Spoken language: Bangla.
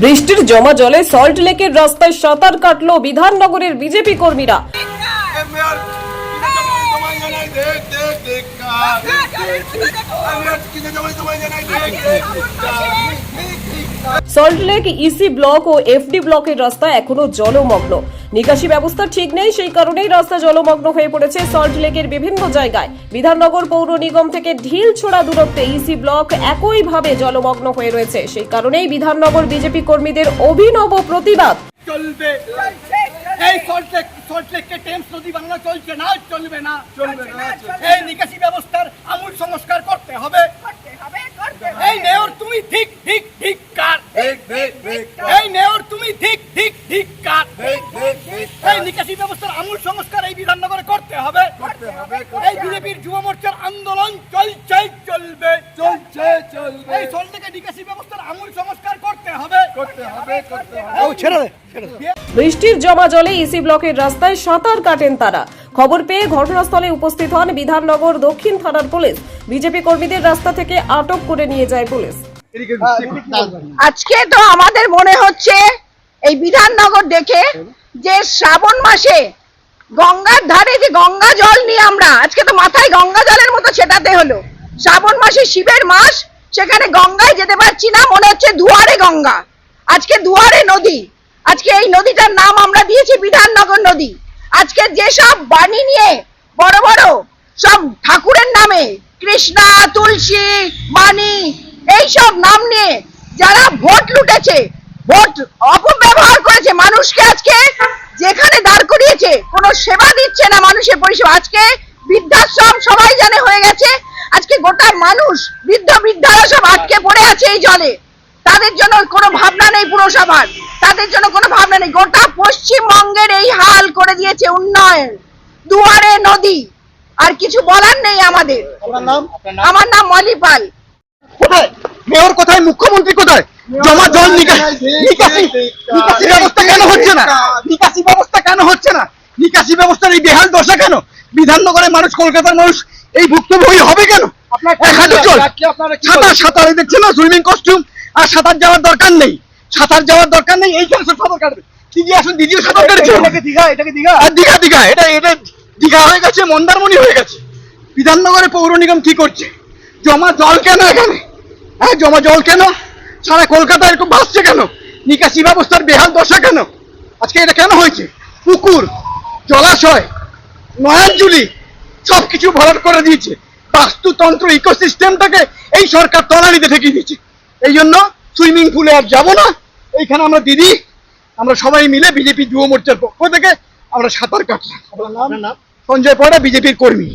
বৃষ্টির জমা জলে সল্ট লেকের রাস্তায় সাঁতার কাটল বিধাননগরের বিজেপি কর্মীরা। সল্টলেক ইসি ব্লক ও এফডি ব্লকের রাস্তা এখনও জলমগ্ন। নিকাশি ব্যবস্থা ঠিক নেই, সেই কারণেই রাস্তা জলমগ্ন হয়ে পড়েছে সল্টলেকের বিভিন্ন জায়গায়। বিধাননগর পৌর নিগম থেকে ঢিল ছোড়া দূরত্বে ইসি ব্লক একইভাবে জলমগ্ন হয়ে রয়েছে। সেই কারণেই বিধাননগর বিজেপি কর্মীদের অভিনব প্রতিবাদ। চলবে। এই সল্টলেক সল্টলেককে টেমস নদী বাংলা চলছে না চলবে না। চলবে না, এই নিকাশি ব্যবস্থার আমূল সংস্কার করতে হবে। এই মেয়র তুমি ঠিক ঠিক ঠিক কার? এই মেয়র তুমি ঠিক ঠিক ঠিক কার? এই নিকাশি ব্যবস্থার আমূল সংস্কার এই বিধাননগরে করতে হবে। করতে হবে এই বিজেপির যুব মোর্চার আন্দোলন চলছে চলবে। চলছে চলবে। এই সল্টলেকে নিকাশি ব্যবস্থার আমূল সংস্কার বৃষ্টির জমা জলে ইসি ব্লকের রাস্তায় সাঁতার কাটেন তারা। খবর পেয়ে ঘটনাস্থলে উপস্থিত হন বিধাননগর দক্ষিণ থানার পুলিশ। বিজেপি কর্মীদের রাস্তা থেকে আটক করে নিয়ে যায় পুলিশ। আজকে তো আমাদের মনে হচ্ছে এই বিধাননগর দেখে যে শ্রাবণ মাসে গঙ্গার ধারে যে গঙ্গা জল নিয়ে আমরা আজকে তো মাথায় গঙ্গা জলের মতো ছেটাতে হলো। শ্রাবণ মাসে শিবের মাস সেখানে গঙ্গায় যেতে পারছি না মনে হচ্ছে দুয়ারে গঙ্গা। আজকে দুয়ারে নদী। আজকে এই নদীটার নাম আমরা দিয়েছি বিধাননগর নদী। আজকে যেসব বাণী নিয়ে বড় বড় সব ঠাকুরের নামে কৃষ্ণা, তুলসী বাণী এইসব নাম নিয়ে যারা ভোট লুটেছে, ভোট অপব্যবহার করেছে, মানুষকে আজকে যেখানে দাঁড় করিয়েছে, কোনো সেবা দিচ্ছে না মানুষের পরিষেবা। আজকে বৃদ্ধাশ্রম সবাই জানে হয়ে গেছে। আজকে গোটা মানুষ, বৃদ্ধ বৃদ্ধারা সব আটকে পড়ে আছে এই জলে। তাদের জন্য কোনো ভাবনা নেই পুরসভার। তাদের জন্য কোনো ভাবনা নেই। গোটা পশ্চিমবঙ্গের এই হাল করে দিয়েছে উন্নয়ন। দুয়ারে নদী। আর কিছু বলার নেই আমাদের। আমার নাম মলি পাল। কোথায়? মেয়র কোথায়? মুখ্যমন্ত্রী কোথায়? জমা জল নিকাশি ব্যবস্থা কেন হচ্ছে না? নিকাশি ব্যবস্থা কেন হচ্ছে না? নিকাশি ব্যবস্থার এই বেহাল দশা কেন? বিধাননগরের মানুষ কলকাতার মানুষ এই ভুক্তভোগী হবে কেন? এক হাঁটু জল সাঁতার দেখছেন না? সুইমিং কস্টিউম আর সাঁতার যাওয়ার দরকার নেই। সাঁতার যাওয়ার দরকার নেই সব সাঁতার কাটবে। দিদি আসুন দিদিও সাঁতার কাটছে? এটাকে দীঘা এটাকে দীঘা। আর দীঘা দীঘা এটা এটা দীঘা হয়ে গেছে মন্দারমণি হয়ে গেছে। বিধাননগরে পৌর নিগম কি করছে? জমা জল কেন এখানে? হ্যাঁ জমা জল কেন? সারা কলকাতা এরকম ভাসছে কেন? নিকাশি ব্যবস্থার বেহাল দশা কেন? আজকে এটা কেন হয়েছে? পুকুর জলাশয় নয়াঞ্জলি সব কিছু ভরাট করে দিয়েছে। বাস্তুতন্ত্র ইকোসিস্টেমটাকে এই সরকার তলানিতে ঠেকিয়ে দিয়েছে। এই জন্য সুইমিং পুলে আর যাব না। এইখানে আমরা দিদি আমরা সবাই মিলে বিজেপি যুব মোর্চার পক্ষ থেকে আমরা সাঁতার কাটলাম। সঞ্জয় পয়রা বিজেপির কর্মী।